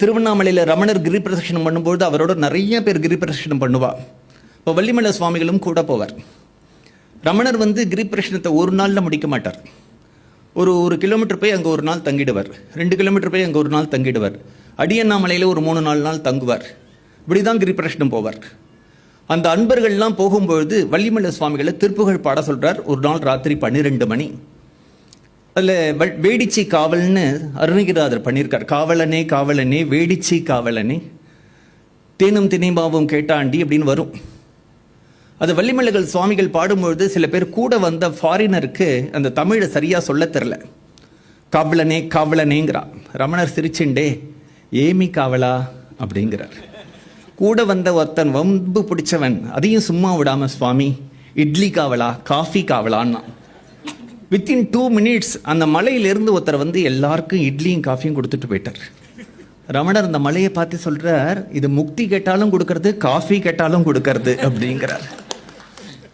திருவண்ணாமலையில் ரமணர் கிரி பிரதட்சணம் பண்ணும்போது அவரோட நிறைய பேர் கிரி பிரதட்சணம் பண்ணுவா. இப்போ வள்ளிமலை சுவாமிகளும் கூட போவார். ரமணர் வந்து கிரி பிரதட்சணத்தை ஒரு நாளில் முடிக்க மாட்டார். ஒரு ஒரு கிலோமீட்டர் போய் அங்கே ஒரு நாள் தங்கிடுவார். ரெண்டு கிலோமீட்டர் போய் அங்கே ஒரு நாள் தங்கிடுவார். அடியண்ணாமலையில் ஒரு மூணு நாலு நாள் தங்குவார். இப்படி தான் கிரி பிரதட்சணம் போவார். அந்த அன்பர்கள்லாம் போகும்பொழுது வள்ளிமலை சுவாமிகளை திருப்புகழ் பாட சொல்கிறார் ஒரு நாள் ராத்திரி பன்னிரெண்டு மணி. அதில் வேடிச்சி காவல்னு அருணகிரிநாதர் பண்ணியிருக்கார். காவலனே காவலனே வேடிச்சி காவலனே. தேனும் திணைமாவும் கேட்டாண்டி அப்படின்னு வரும். அது வள்ளிமலைகள் சுவாமிகள் பாடும்பொழுது சில பேர் கூட வந்த ஃபாரினருக்கு அந்த தமிழை சரியாக சொல்ல தெரில. காவலனே காவலனேங்கிறா. ரமணர் சிரிச்சுண்டே ஏமி காவலா? அப்படிங்கிறார். கூட வந்த ஒருத்தன் வம்பு பிடிச்சவன் அதையும் சும்மா விடாம சுவாமி இட்லி காவலா காஃபி காவலான்னா வித்தின் டூ மினிட்ஸ் அந்த மலையிலிருந்து ஒருத்தர் வந்து எல்லாருக்கும் இட்லியும் காஃபியும் கொடுத்துட்டு போயிட்டார். ரமணர் அந்த மலையை பார்த்து சொல்கிறார் இது முக்தி கேட்டாலும் கொடுக்கறது காஃபி கேட்டாலும் கொடுக்கறது அப்படிங்கிறார்.